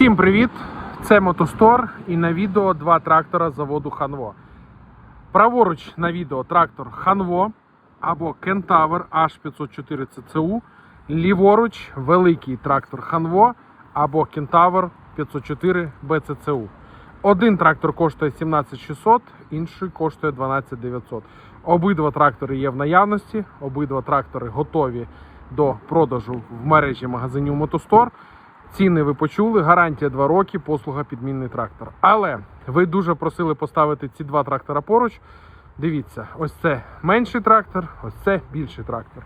Всім привіт! Це Мотостор і на відео два трактора заводу Ханво. Праворуч на відео трактор Ханво або Кентавр H504 CCU. Ліворуч великий трактор Ханво або Кентавр 504 BCCU. Один трактор коштує 17600, інший коштує 12900. Обидва трактори є в наявності, обидва трактори готові до продажу в мережі магазинів Мотостор. Ціни ви почули, гарантія 2 роки, послуга підмінний трактор. Але ви дуже просили поставити ці два трактора поруч. Дивіться, ось це менший трактор, ось це більший трактор.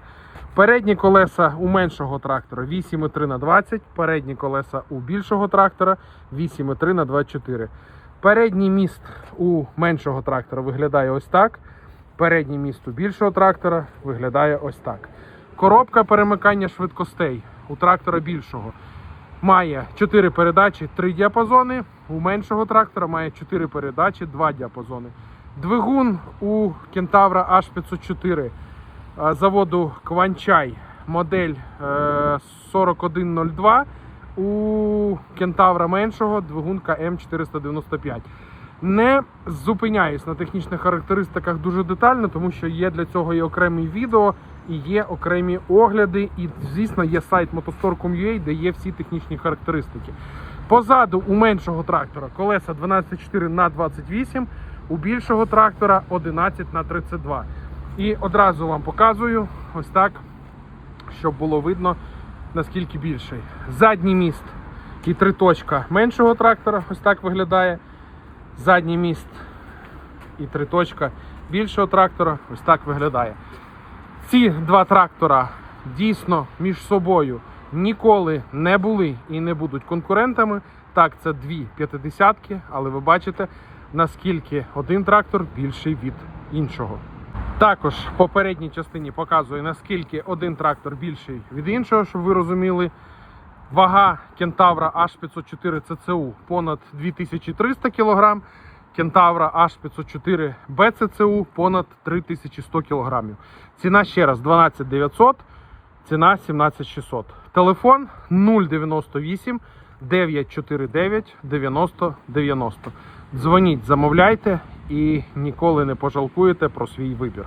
Передні колеса у меншого трактора 8,3 на 20, передні колеса у більшого трактора 8,3 на 24. Передній міст у меншого трактора виглядає ось так. Передній міст у більшого трактора виглядає ось так. Коробка перемикання швидкостей у трактора більшого має 4 передачі, 3 діапазони. У меншого трактора має 4 передачі, 2 діапазони. Двигун у Кентавра H504 е, заводу Кванчай, модель е, 4102. У Кентавра меншого двигунка М495. Не зупиняюсь на технічних характеристиках дуже детально, тому що є для цього і окремі відео, і є окремі огляди, і, звісно, є сайт motostore.com.ua, де є всі технічні характеристики. Позаду у меншого трактора колеса 12,4 на 28, у більшого трактора 11 на 32. І одразу вам показую ось так, щоб було видно наскільки більший. Задній міст і три точка меншого трактора, ось так виглядає. Задній міст і три точка більшого трактора, ось так виглядає. Ці два трактора дійсно між собою ніколи не були і не будуть конкурентами. Так, це дві п'ятидесятки, але ви бачите, наскільки один трактор більший від іншого. Також в попередній частині показує, наскільки один трактор більший від іншого, щоб ви розуміли. Вага кентавра H504 CCU понад 2300 кг, кентавра H504 BCCU понад 3100 кг. Ціна ще раз 12900, ціна 17600. Телефон 098 949 90 90. Дзвоніть, замовляйте і ніколи не пожалкуєте про свій вибір.